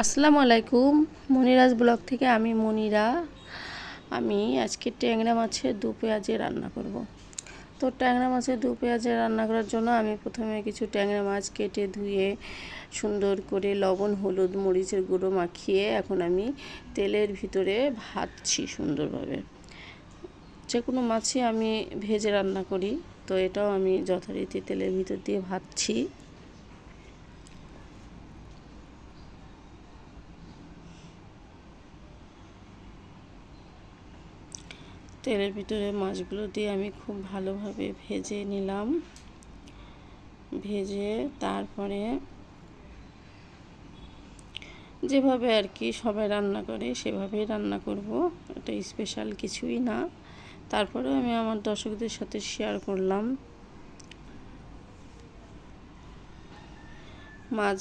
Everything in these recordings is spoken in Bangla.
আসসালামু আলাইকুম, মনিরাজ ব্লগ থেকে আমি মনিরা। আমি আজকে ট্যাংরা মাছের দু পেঁয়াজে রান্না করব। তো ট্যাংরা মাছের দু পেঁয়াজে রান্না করার জন্য আমি প্রথমে কিছু ট্যাংরা মাছ কেটে ধুয়ে সুন্দর করে লবণ, হলুদ, মরিচের গুঁড়ো মাখিয়ে এখন আমি তেলের ভিতরে ভাজছি সুন্দরভাবে। যে কোনো মাছই আমি ভেজে রান্না করি, তো এটাও আমি যথারীতি তেলের ভিতর দিয়ে ভাজছি। তেলের ভিতরে মাছগুলো দিয়ে আমি খুব ভালোভাবে ভেজে নিলাম। ভেজে তারপরে যেভাবে আর কি সবাই রান্না করে সেভাবেই রান্না করব। এটা স্পেশাল কিছুই না। তারপরে আমি আমার দর্শকদের সাথে শেয়ার করলাম। মাছ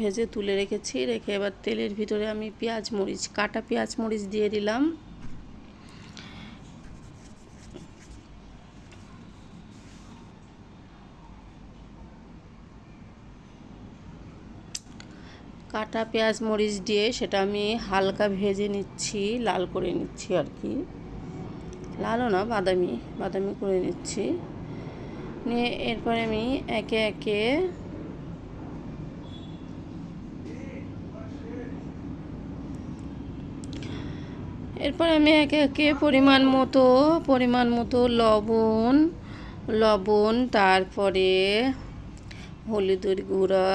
ভেজে তুলে রেখেছি, রেখে এবার তেলের ভিতরে আমি পেঁয়াজ মরিচ, কাটা পেঁয়াজ মরিচ দিয়ে দিলাম। কাটা পেঁয়াজ মরিচ দিয়ে সেটা আমি হালকা ভেজে নিচ্ছি, লাল করে নিচ্ছি আর কি। লালও না, বাদামি বাদামি করে নিচ্ছি। নিয়ে এরপরে আমি একে একে এরপর আমি একে একে পরিমাণ মতো পরিমাণ মতো লবণ লবণ, তারপরে হলুদের গুঁড়া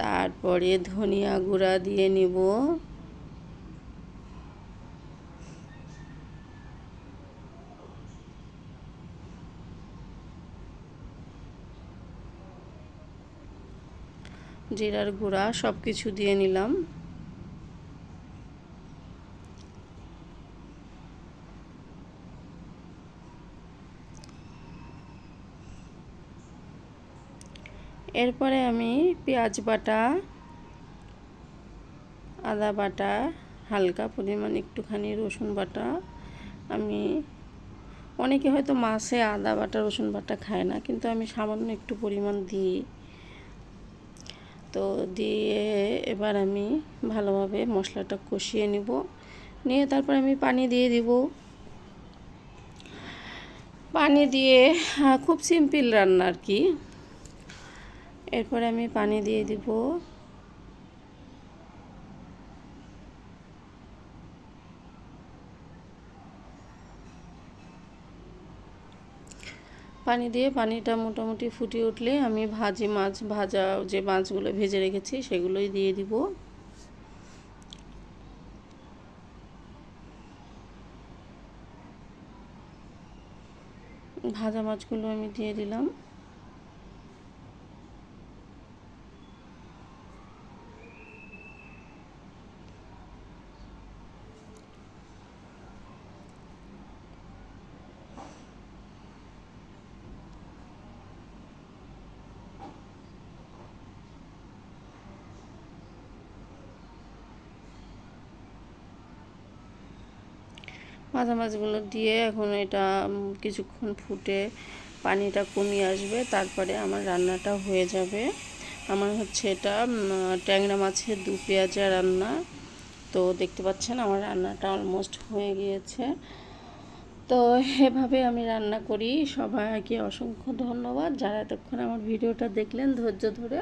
তারপরে ধনিয়া গুঁড়া দিয়ে নিব। জিরার গুঁড়া সব কিছু দিয়ে নিলাম। এরপরে আমি পেঁয়াজ বাটা, আদা বাটা, হালকা পরিমাণ একটুখানি রসুন বাটা। আমি, অনেকে হয়তো মাছে আদা বাটা, রসুন বাটা খায় না, কিন্তু আমি সামান্য একটু পরিমাণ দিই। তো দিয়ে এবার আমি ভালোভাবে মশলাটা কষিয়ে নিব। নিয়ে তারপর আমি পানি দিয়ে দিব। পানি দিয়ে খুব সিম্পল রান্না আর কি। এরপরে আমি পানি দিয়ে দিব। পানি দিয়ে পানিটা মোটামুটি ফুটে উঠলে আমি ভাজি মাছ, ভাজা যে মাছগুলো ভেজে রেখেছি সেগুলোই দিয়ে দিব। ভাজা মাছগুলো আমি দিয়ে দিলাম। মাঝা মাছগুলো দিয়ে এখন এটা কিছুক্ষণ ফুটে পানিটা কমিয়ে আসবে, তারপরে আমার রান্নাটা হয়ে যাবে। আমার হচ্ছে এটা ট্যাংরা মাছের দু পেঁয়াজা রান্না। তো দেখতে পাচ্ছেন আমার রান্নাটা অলমোস্ট হয়ে গিয়েছে। তো এভাবে আমি রান্না করি। সবাইকে অসংখ্য ধন্যবাদ। যারা এতক্ষণ আমার ভিডিওটা দেখলেন ধৈর্য ধরে,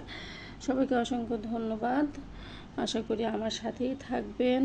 সবাইকে অসংখ্য ধন্যবাদ। আশা করি আমার সাথেই থাকবেন।